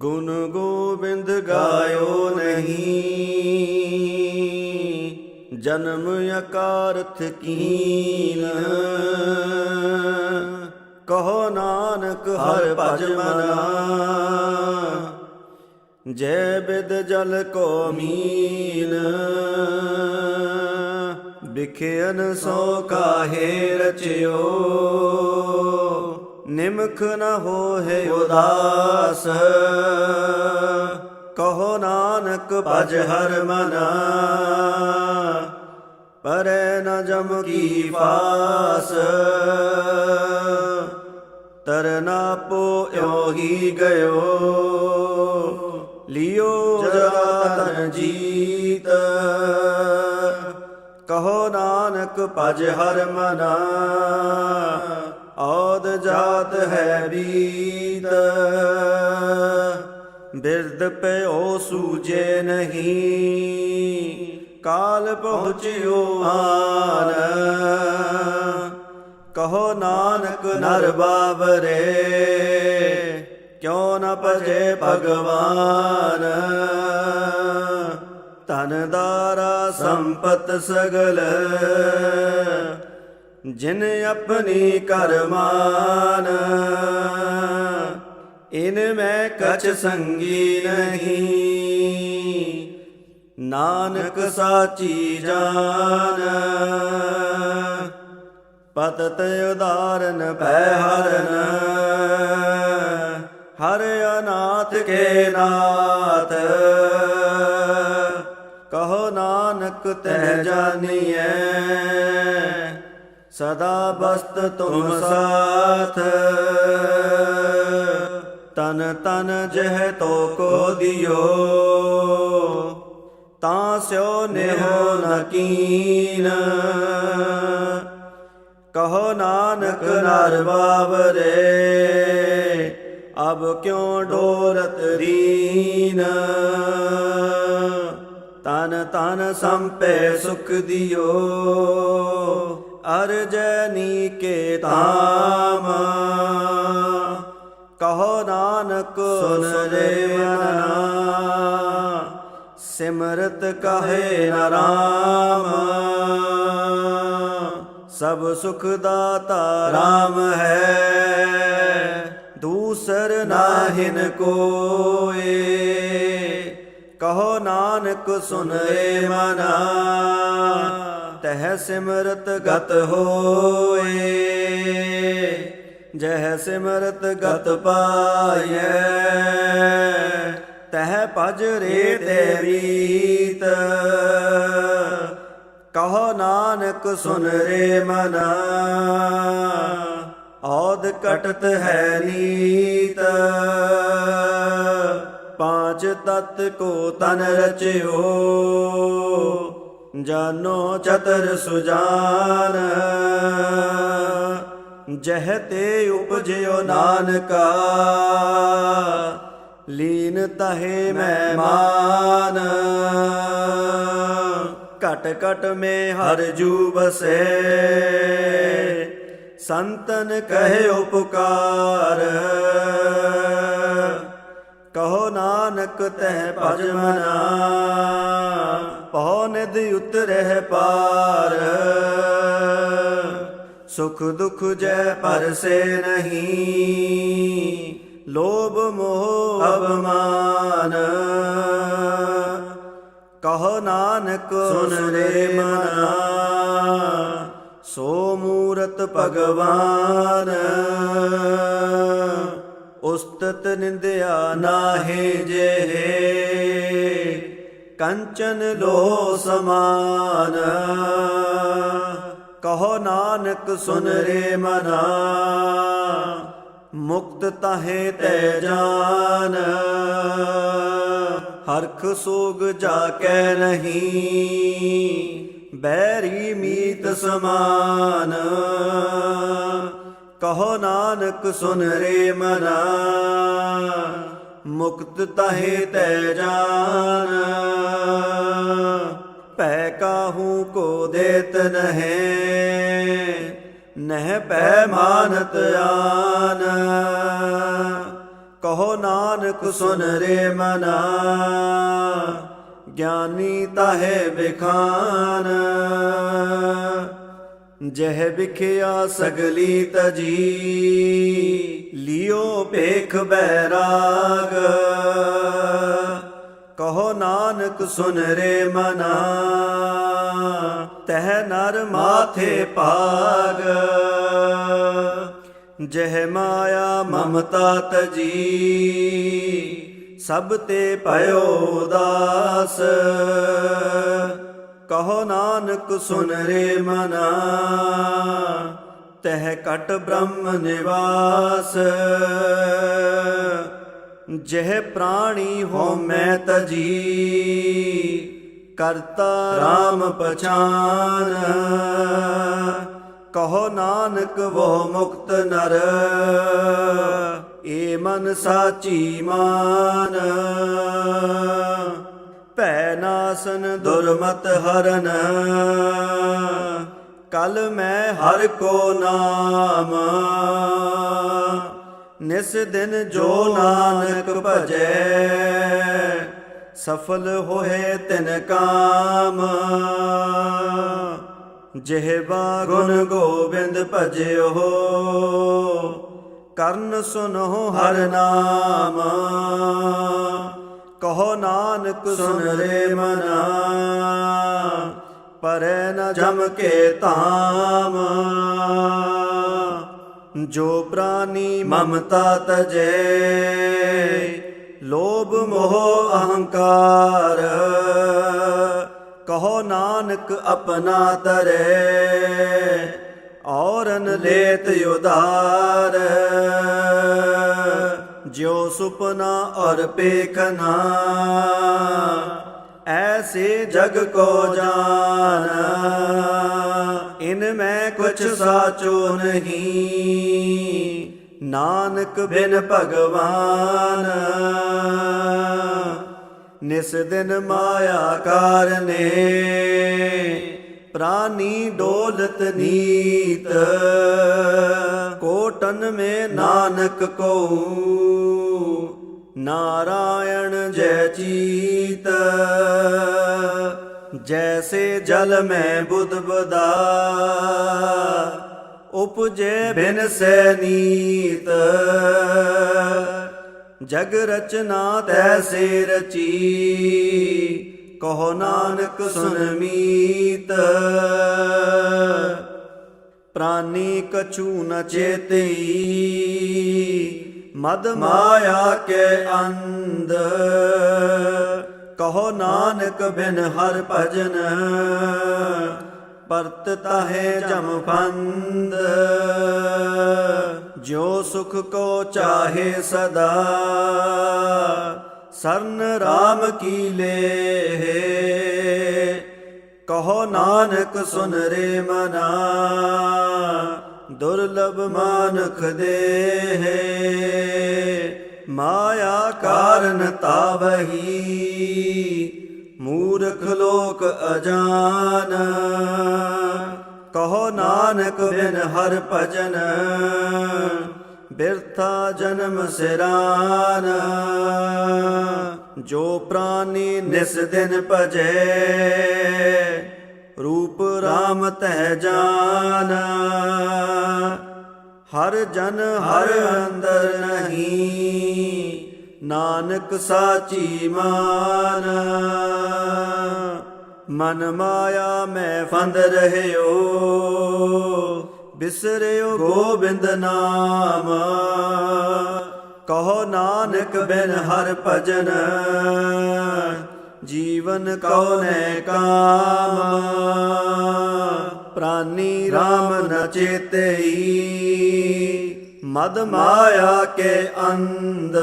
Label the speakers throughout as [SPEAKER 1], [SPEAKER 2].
[SPEAKER 1] ਗੁਣ ਗੋਬਿੰਦ ਗਾਇਓ ਨਹੀਂ। ਜਨਮ ਅਕਾਰਥ ਕੀਨ। ਕਹੋ ਨਾਨਕ ਹਰ ਭਜ ਮਨਾ। ਜੈ ਬਿਦ ਜਲ ਕੋ ਮੀਨ। ਬਿਖਿਆਨ ਸੋ ਕਾਹੇ ਰਚਿਓ। ਨਿਮਖ ਨ ਹੋਏ ਉਦਾਸ। ਕਹੋ ਨਾਨਕ ਭਜ ਹਰ ਮਨਾ। ਪਰੈ ਨ ਜਮ ਕੀ ਫਾਸ। ਤਰਨਾ ਪੋ ਇਉ ਹੀ ਗਇਓ। ਲਿਓ ਜਤਨ ਜੀਤ। ਕਹੋ ਨਾਨਕ ਭਜ ਹਰ ਮਨਾ। ਔਦ ਜਾਤ ਹੈ ਬੀਤ। ਬਿਰਦ ਪਿਓ ਸੂਜੇ ਨਹੀਂ। ਕਾਲ ਪਹੁੰਚਿਓ ਆਨ। ਕਹੋ ਨਾਨਕ ਨਰ ਬਾਬਰੇ ਕਿਉ ਨ ਭਜੇ ਭਗਵਾਨ। ਧਨ ਦਾਰਾ ਸੰਪਤ ਸਗਲ। ਜਿਨ ਆਪਣੀ ਕਰਮਾਨ, ਇਨ ਮੈਂ ਕਛ ਸੰਗੀ ਨਹੀਂ। ਨਾਨਕ ਸਾਚੀ ਜਾਨ, ਪਤਤ ਉਦਾਰਨ ਭੈ ਹਰਨ, ਹਰ ਅਨਾਥ ਕੇ ਨਾਥ। ਕਹੋ ਨਾਨਕ ਤੈ ਜਾਣੀਐ ਸਦਾ ਬਸਤ ਤੁਮ ਸਾਥ। ਤਨ ਤਨ ਜਹ ਤੋ ਕੋ ਦਿਓ। ਤਾਂ ਸਿਓ ਨਿਹੋ ਨਕੀਨ ਕਹੋ ਨਾਨਕ ਨਰ ਬਾਬਰੇ ਅਬ ਕਿਉ ਡੋਰਤ ਦੀਨ। ਤਨ ਤਨ ਸੰਪੈ ਸੁਖ ਦਿਓ। ਅਰਜਨੀ ਕੇ ਧਾਮ। ਕਹੋ ਨਾਨਕ ਸੁਨ ਰੇ ਮਨਾ ਸਿਮਰਤ ਕਹੇ ਰਾਮ। ਸਭ ਸੁਖ ਦਾਤਾ ਰਾਮ ਹੈ। ਦੂਸਰ ਨਾਹਿਨ ਕੋਏ। ਕਹੋ ਨਾਨਕ ਸੁਨੇ ਮਨਾ। ਤਹ ਸਿਮਰਤ ਗਤ ਹੋਏ, ਜਹ ਸਿਮਰਤ ਗਤ ਪਾਇਐ ਤਹ ਭਜ ਰੇ ਤੇ ਰੀਤ ਕਹੋ ਨਾਨਕ ਸੁਨ ਰੇ ਮਨਾ ਔਦ ਕਟਤ ਹੈ ਨੀਤ, ਪਾਂਚ ਤਤ ਕੋ ਤਨ ਰਚਿਓ ਜਾਨੋ ਚਤਰ ਸੁਜਾਨ, ਜਹ ਤੇ ਉਪਜਿਓ ਨਾਨਕਾ, ਲੀਨ ਤਹੇ ਮਹਿਮਾਨ। ਮਾਨ ਘਟ ਘਟ ਮੇ ਹਰ ਜੂ ਬਸੇ ਸੰਤਨ ਕਹੇ ਉਪਕਾਰ। ਕਹੋ ਨਾਨਕ ਤਹਿ ਭਜ ਮਨਾ। ਪਉ ਨਿਧ ਉਤਰਹਿ ਪਾਰ। ਸੁਖ ਦੁਖ ਜੈ ਪਰਸੇ ਨਹੀਂ। ਲੋਭ ਮੋਹ ਅਭਮਾਨ ਕਹੋ ਨਾਨਕ ਸੁਨ ਰੇ ਮਨਾ। ਸੋ ਮੂਰਤ ਭਗਵਾਨ। ਉਸਤਤ ਨਿੰਦਿਆ ਨਾਹੇ ਜਿਹੇ। ਕੰਚਨ ਲੋ ਸਮਾਨ। ਕਹੋ ਨਾਨਕ ਸੁਨ ਰੇ ਮਨਾ। ਮੁਕਤ ਤਾਹੇ ਤੈ ਜਾਨ। ਹਰਖ ਸੋਗ ਜਾ ਕੈ ਨਹੀਂ। ਬੈਰੀ ਮੀਤ ਸਮਾਨ। ਕਹੋ ਨਾਨਕ ਸੁਨ ਰੇ ਮਨਾ। ਮੁਕਤ ਤਹੇ ਤੈ ਜਾਨ। ਭੈ ਕਾਹੂ ਕੋ ਦੇਤ ਨਹਿ ਨਹਿ ਪੈ ਮਾਨਤ ਆਨ। ਕਹੋ ਨਾਨਕ ਸੁਨ ਰੇ ਮਨਾ, ਗਿਆਨੀ ਤਾਹੇ ਵਿਖਾਨ। ਜਹ ਵਿਖਿਆ ਸਗਲੀ ਤਜੀ, ਲਿਓ ਭੇਖ ਬੈਰਾਗ। ਕਹੋ ਨਾਨਕ ਸੁਨ ਰੇ ਮਨਾ, ਤਹ ਨਰ ਮਾਥੇ ਭਾਗ। ਜਹ ਮਾਇਆ ਮਮਤਾ ਤਜੀ, ਸਭ ਤੇ ਭਇਓ ਦਾਸ ਕਹੋ ਨਾ ਨਾਨਕ ਸੁਨ ਰੇ ਮਨਾ, ਤਹ ਕਟ ਬ੍ਰਹਮ ਨਿਵਾਸ। ਜਹ ਪ੍ਰਾਣੀ ਹੋ ਮੈਂ ਤਜੀ, ਕਰਤਾ RAM ਪਛਾਨ। ਕਹੋ ਨਾਨਕ ਵੋ ਮੁਕਤ ਨਰ, ਏ ਮਨ ਸਾਚੀ ਮਾਨ। ਭੈ ਨਾਸਨ ਦੁਰਮਤ ਹਰਨ। ਕਲ ਮੈਂ ਹਰ ਕੋ ਨਾਮ। ਨਿਸ ਦਿਨ ਜੋ ਨਾਨਕ ਭਜੈ, ਸਫਲ ਹੋਏ ਤਿਨ ਕਾਮ। ਜਿਹਵਾ ਗੁਣ ਗੋਬਿੰਦ ਭਜਿਓ, ਕਰਨ ਸੁਨੋ ਹਰ ਨਾਮ। ਕਹੋ ਨਾਨਕ ਸੁਨ ਰੇ ਮਨਾ। ਪਰੈ ਨ ਜਮ ਕੇ ਧਾਮ। ਜੋ ਪ੍ਰਾਨੀ ਮਮਤਾ ਤਜੈ। ਲੋਭ ਮੋਹ ਅਹੰਕਾਰ। ਕਹੋ ਨਾਨਕ ਆਪਣਾ ਤਰੇ। ਔਰਨ ਲੇਤ ਉਦਾਰ ਜਿਉ ਸੁਪਨਾ ਔਰ ਪੇਖਨਾ ਐਸੇ ਜਗ ਕੋ ਜਾਨ, ਇਨ ਮੈਂ ਕੁਛ ਸਾਚੋ ਨਹੀਂ। ਨਾਨਕ ਬਿਨ ਭਗਵਾਨ, ਨਿਸ ਦਿਨ ਮਾਇਆ ਕਾਰਨੇ। ਪ੍ਰਾਨੀ ਡੋਲਤ ਨੀਤ, ਕੋ ਮੇ ਨਾਨਕ ਕੋ ਨਾਰਾਇਣ ਜੈ ਚੀਤ। ਜੈਸੇ ਜਲ ਮੈਂ ਬੁੱਧ ਬਦਾ। ਉਪਜੇ ਬਿਨ ਸੈ ਨੀਤ। ਜਗ ਰਚਨਾ ਤੈਸੇ ਰਚੀ ਕਹੋ ਨਾਨਕ ਸੁਨ ਮੀਤ। ਪ੍ਰਾਨੀ ਕਛੂ ਨ ਚੇਤਈ। ਮਦ ਮਾਇਆ ਕੇ ਅੰਧ। ਕਹੋ ਨਾਨਕ ਬਿਨ ਹਰ ਭਜਨ। ਪਰਤ ਤਾਹੇ ਜਮ ਫੰਦ ਜੋ ਸੁਖ ਕੋ ਚਾਹੇ ਸਦਾ। ਸਰਨ RAM ਕੀ ਲੇ ਕਹੋ ਨਾਨਕ ਸੁਨ ਰੇ ਮਨਾ, ਦੁਰਲਭ ਮਾਨਖ ਦੇ ਮਾਇਆ ਕਾਰਨ ਤਾਵਹੀ, ਮੂਰਖ ਲੋਕ ਅਜਾਨ। ਕਹੋ ਨਾਨਕ ਬਿਨ ਹਰ ਭਜਨ, ਬਿਰਥਾ ਜਨਮ ਸਿਰਾਨ। ਜੋ ਪ੍ਰਾਨੀ ਨਿਸ ਦਿਨ ਭਜੈ, ਰੂਪ RAM ਤਹਿ ਜਾਨ। ਹਰ ਜਨ ਹਰ ਅੰਦਰ ਨਹੀਂ, ਨਾਨਕ ਸਾਚੀ ਮਾਨ। ਮਨ ਮਾਇਆ ਮੈਂ ਫੰਦ ਰਹਿਓ, ਬਿਸਰਿਓ ਗੋਬਿੰਦ ਨਾਮ। ਕਹੋ ਨਾਨਕ ਬਿਨ ਹਰ ਭਜਨ, ਜੀਵਨ ਕਉ ਕਾਮ। ਪ੍ਰਾਨੀ RAM ਨ ਚੇਤਈ, ਮਦ ਮਾਇਆ ਕੇ ਅੰਧ।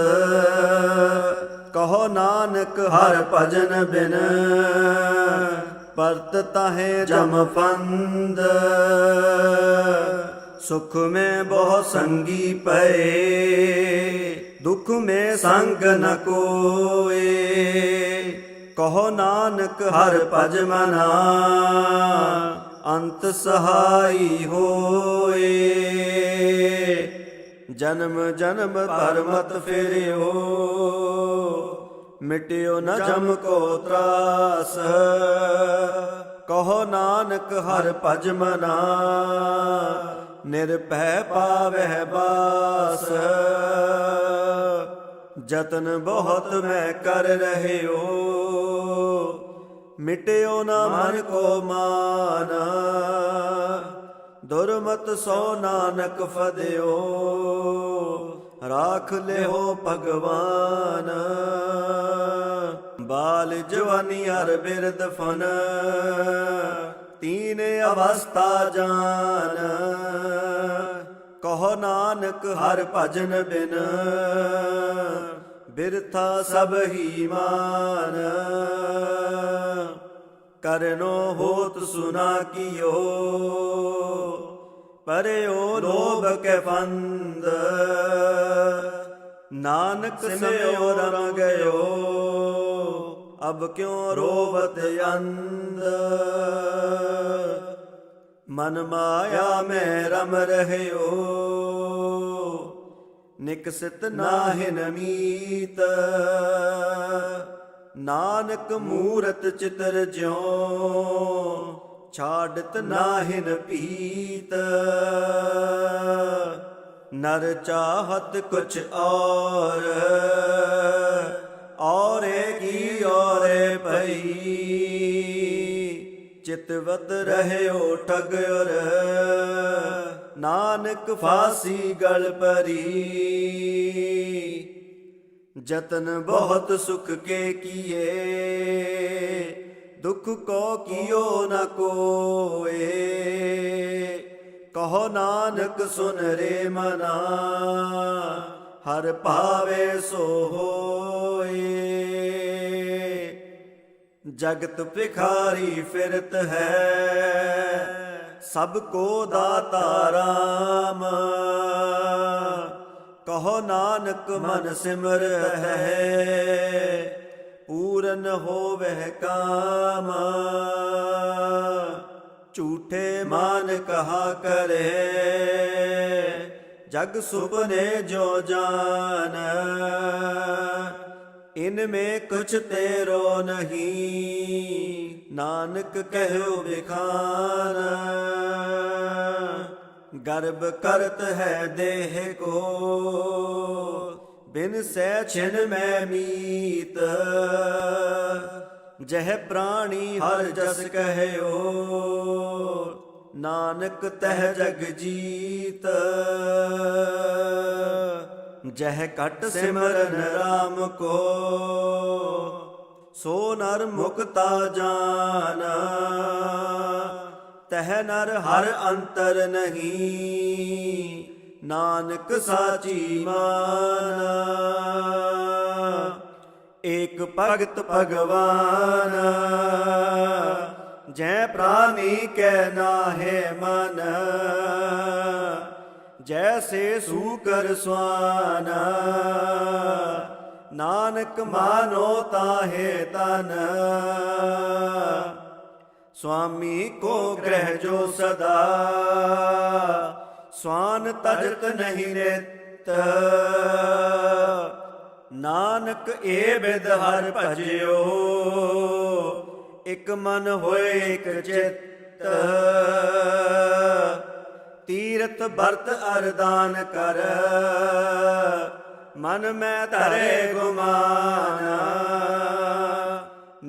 [SPEAKER 1] ਕਹੋ ਨਾਨਕ ਹਰ ਭਜਨ ਬਿਨ, ਪਰਤ ਤਹੇ ਜਮ ਫੰਦ ਸੁਖ ਮੈਂ ਬਹੁ ਸੰਗੀ ਪਏ, ਦੁਖ ਮੈਂ ਸੰਗ ਨ ਕੋਏ। ਕਹੋ ਨਾਨਕ ਹਰ ਭਜ ਮਨਾ, ਅੰਤ ਸਹਾਈ ਹੋਏ। ਜਨਮ ਜਨਮ ਪਰ ਮਤ ਫੇਰਿਓ, ਮਿਟਿਓ ਨ ਜਮ ਕੋ ਤਰਾਸ। ਕਹੋ ਨਾਨਕ ਹਰ ਭਜ ਮਨਾ ਨਿਰਭੈ ਪਾਵਹਿ ਬਾਸ। ਜਤਨ ਬਹੁਤ ਮੈਂ ਕਰ ਰਹਿਓ, ਮਿਟਿਓ ਨਾ ਮਨ ਕੋ ਮਾਨ। ਦੁਰਮਤ ਸੋ ਨਾਨਕ ਫਦਿਓ, ਰਾਖ ਲਿਓ ਭਗਵਾਨ। ਬਾਲ ਜਵਾਨੀ ਹਰ ਬਿਰਦ ਫਨ ਤੀਨ ਅਵਸਥਾ ਜਾਨ। ਕਹੋ ਨਾਨਕ ਹਰ ਭਜਨ ਬਿਨ। ਬਿਰਥਾ ਸਭ ਹੀ ਮਾਨ। ਕਰਨੋ ਹੋਤ ਸੁਨਾ ਕੀਓ। ਪਰਿਓ ਲੋਭ ਕੇ ਬੰਦ ਨਾਨਕ ਸਿਮਿਓ ਰਮ ਗਇਓ ਅਬ ਕਿਉ ਰੋਵਤ ਅੰਦ ਮਨ ਮਾਇਆ ਮੈਂ ਰਮ ਰਹਿਓ। ਨਿਕਸਿਤ ਨਾਹਿਨ ਮੀਤ। ਨਾਨਕ ਮੂਰਤ ਚਿਤਰ ਜਿਉ। ਛਾੜਤ ਨਾਹਿਨ ਪੀਤ ਨਰ ਚਾਹਤ ਕੁਛ ਔਰ। ਔਰੇ ਕੀ ਔਰੇ ਪਈ ਚਿਤਵਤ ਰਹਿਓ ਠਗਰ ਨਾਨਕ ਫਾਸੀ ਗਲ ਪਰੀ। ਜਤਨ ਬਹੁਤ ਸੁਖ ਕੇ ਕੀਏ। ਦੁਖ ਕੋ ਕੀਓ ਨ ਕੋਏ। ਕਹੋ ਨਾਨਕ ਸੁਨ ਰੇ ਮਨਾ। ਹਰ ਭਾਵੇ ਸੋ ਹੋਏ। ਜਗਤ ਭਿਖਾਰੀ ਫਿਰਤ ਹੈ। ਸਭ ਕੋ ਦਾਤਾ ਰਾਮ। ਕਹੋ ਨਾਨਕ ਮਨ ਸਿਮਰ ਹੈ। ਪੂਰਨ ਹੋਵੇ ਕਾਮ। ਝੂਠੇ ਮਾਨ ਕਹਾ ਕਰੇ। ਜਗ ਸੁਪਨੇ ਜੋ ਇਨ ਮੇ ਕੁਛ ਤੇਰੋ ਨਹੀਂ। ਨਾਨਕ ਕਹਿਓ ਵਿਖਾਨ ਗਰਭ ਕਰਤ ਹੈ ਦੇਹ ਕੋ। ਬਿਨ ਸਹਿ ਛਿਨ ਮੈਂ ਮੀਤ, ਜਹ ਪ੍ਰਾਣੀ ਹਰ ਜਸ ਕਹਿਓ। ਨਾਨਕ ਤਹਿ ਜਗ ਜੀਤ ਜਹ ਕਟ ਸਿਮਰਨ RAM ਕੋ ਸੋ ਨਰ ਮੁਕਤਾ ਜਾਨ। ਤਹ ਨਰ ਹਰ ਅੰਤਰ ਨਹੀਂ ਨਾਨਕ ਸਾਚੀ ਮਾਨ। ਏਕ ਭਗਤ ਭਗਵਾਨ ਜੈ ਪ੍ਰਾਨੀ ਕੈ ਨਾਹਿ ਮਨ। ਜੈਸੇ ਸੂਕਰ ਸਵਾਨ, ਨਾਨਕ ਮਾਨੋ ਤਾਹੇ ਤਨ। ਸੁਆਮੀ ਕੋ ਗ੍ਰਹਿ ਜੋ ਸਦਾ, ਸਵਾਨ ਤਜਤ ਨਹੀਂ ਰੇਤ ਨਾਨਕ ਏ ਬਿਦ ਹਰ ਭਜਿਓ, ਇਕ ਮਨ ਹੋਏ ਇਕ ਚਿੱਤ। ਤੀਰਥ ਵਰਤ ਅਰਦਾਨ ਕਰ। ਮਨ ਮੈਂ ਧਰੇ ਗੁਮਾਨ।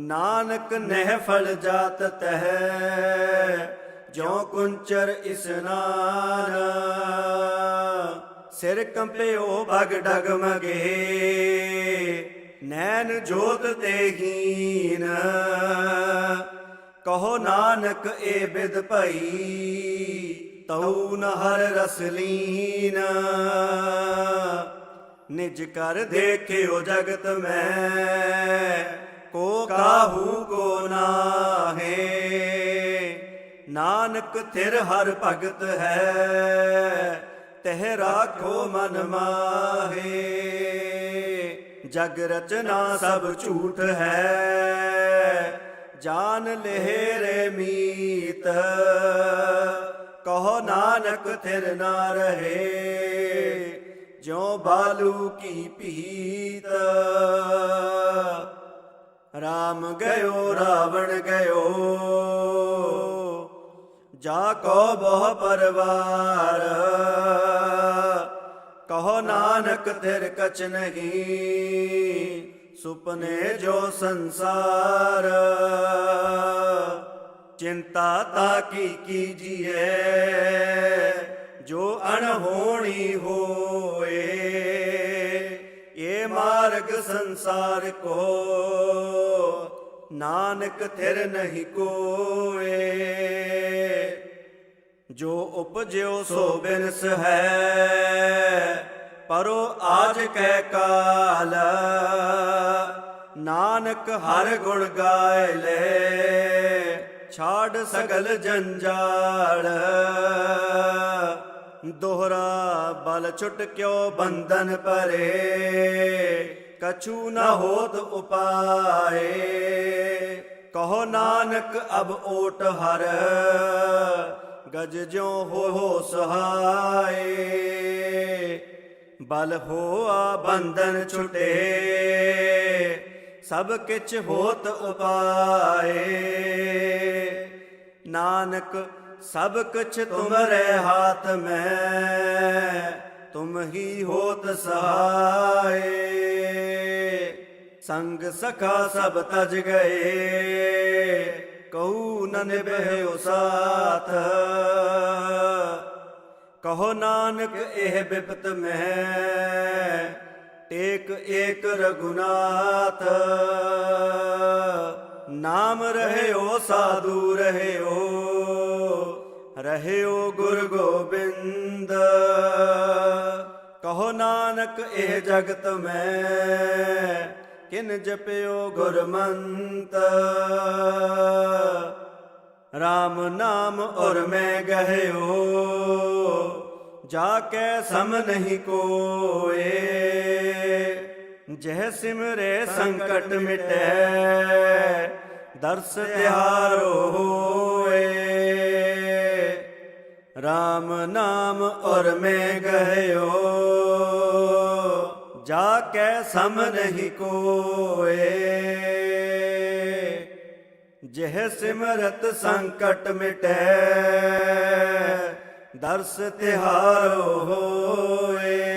[SPEAKER 1] ਨਾਨਕ ਨਹਿ ਫਲ ਜਾਤ ਤਹ ਜੋ ਕੁੰਚਰ ਇਸਨਾਨ ਸਿਰ ਕੰਪਿਓ ਭਗ ਡਗਮਗੇ, ਨੈਣ ਜੋਤ ਤੇ ਹੀਨ। ਕਹੋ ਨਾਨਕ ਏ ਬਿਦ ਭਈ ਤਉ ਨ ਹਰ ਰਸ ਲੀਨ। ਨਿਜ ਕਰ ਦੇਖਿਓ ਜਗਤ ਮੈਂ, ਕੋ ਕਾਹੂ ਕੋ ਨਾਹੇ। ਨਾਨਕ ਥਿਰ ਹਰ ਭਗਤ ਹੈ, ਤਹ ਰਾਖੋ ਮਨ ਮਾਹੇ। ਜਗ ਰਚਨਾ ਸਭ ਝੂਠ ਹੈ, ਜਾਨ ਲਹਿਰੇ ਮੀਤ। ਕਹੋ ਨਾਨਕ ਥਿਰ ਨਾ ਰਹੇ, ਜਿਉ ਬਾਲੂ ਕੀ ਭੀਤ। ਰਾਮ ਗਇਓ, ਰਾਵਣ ਗਇਓ, ਜਾ ਕੋ ਬਹੁ ਪਰਵਾਰ। ਕਹੋ ਨਾਨਕ ਤੇਰ ਕਚ ਨਹੀਂ, ਸੁਪਨੇ ਜੋ ਸੰਸਾਰ। ਚਿੰਤਾ ਤਾ ਕੀ ਕੀਜੀਏ? ਜੋ ਅਣਹੋਣੀ ਹੋਏ, ਇਹ ਮਾਰਗ ਸੰਸਾਰ ਕੋ। ਨਾਨਕ ਥਿਰ ਨਹੀਂ ਕੋਏ। ਜੋ ਉਪਜਿਓ ਸੋ ਬਿਨਸ ਹੈ, ਪਰੋ ਆਜ ਕੈ ਕਾਲ। ਨਾਨਕ ਹਰ ਗੁਣ ਗਾਇ ਲੈ ਛਾੜ ਸਗਲ ਜੰਜਾਲ। ਦੋਹਰਾ ਬਲ ਛੁਟ ਕਿਉ ਬੰਧਨ ਪਰੇ ਕਛੂ ਨ ਹੋਤ ਉਪਾਏ। ਕਹੋ ਨਾਨਕ ਅਬ ਓਟ ਹਰ। ਗਜ ਜਿਉ ਹੋ ਹੋ ਸਹਾਏ। ਬਲ ਹੋਆ ਬੰਧਨ ਛੁਟੇ। ਸਭ ਕਿਛ ਹੋਤ ਉਪਾਏ। ਨਾਨਕ, ਸਭ ਕੁਛ ਤੁਮਰੇ ਹਾਥ ਮੈਂ, ਤੁਮ ਹੀ ਹੋਤ ਸਹਾਏ। ਸੰਗ ਸਖਾ ਸਭ ਤਜ ਗਏ, ਕਹੂ ਨਨ ਨਿਭਿਓ ਸਾਥ। ਕਹੋ ਨਾਨਕ, ਇਹ ਬਿਪਤ ਮੈਂ ਟੇਕ ਏਕ ਰਗੁਨਾਥ ਨਾਮ ਰਹਿਓ, ਸਾਧੂ ਰਹਿਓ ਰਹਿਓ ਗੁਰ ਗੋਬਿੰਦ। ਕਹੋ ਨਾਨਕ, ਇਹ ਜਗਤ ਮੈਂ, ਕਿਨ ਜਪਿਓ ਗੁਰਮੰਤ। RAM ਨਾਮ ਔਰ ਮੈਂ ਗਹਿਓ ਜਾ ਕੇ ਸਮ ਨਹੀਂ ਕੋਏ, ਜਹ ਸਿਮਰੇ ਸੰਕਟ ਮਿਟੈ, ਦਰਸ ਤਿਹਾਰੋ ਹੋਏ। RAM ਨਾਮ ਔਰ ਮੈਂ ਗਹਿਓ ਜਾ ਕੇ ਸਮ ਨਹੀਂ ਕੋਏ। ਜਿਹ ਸਿਮਰਤ ਸੰਕਟ ਮਿਟੈ ਦਰਸ ਤਿਹਾਰ ਹੋਏ।